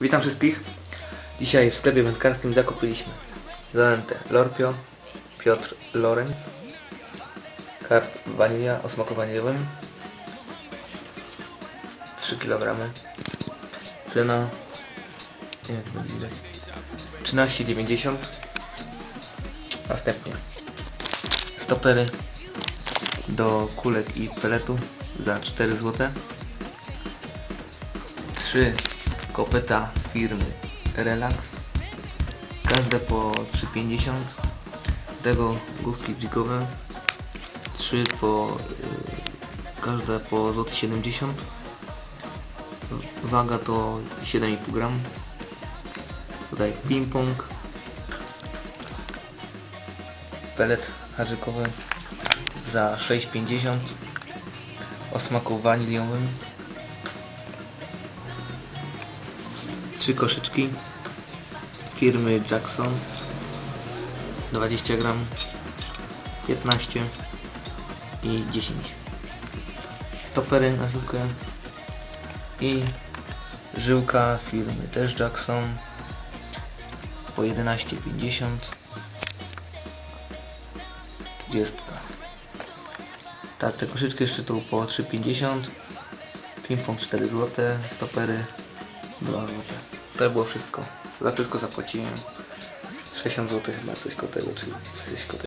Witam wszystkich. Dzisiaj w sklepie wędkarskim zakupiliśmy zanętę Lorpio, Piotr Lorenz, karp wanilia o smaku waniliowym, 3 kg, cena. Nie wiem, czy będzie widać, 13,90 Następnie stopery do kulek i peletu za 4 zł 3 kopeta firmy Relax. Każde po 3,50 tego główki jigowe 3 po y, każde po złoty 70 waga to 7,5 gram. Tutaj ping-pong. Pelet harzykowy za 6,50 o smaku waniliowym trzy koszyczki firmy Jackson. 20 gram 15 i 10 stopery na żyłkę i żyłka firmy też Jackson po 11,50 30 tak te koszyczki jeszcze tu po 3,50 ping-pong 4 zł stopery 2 zł. To było wszystko. Za wszystko zapłaciłem 60 zł chyba coś koło tego, czy coś koło.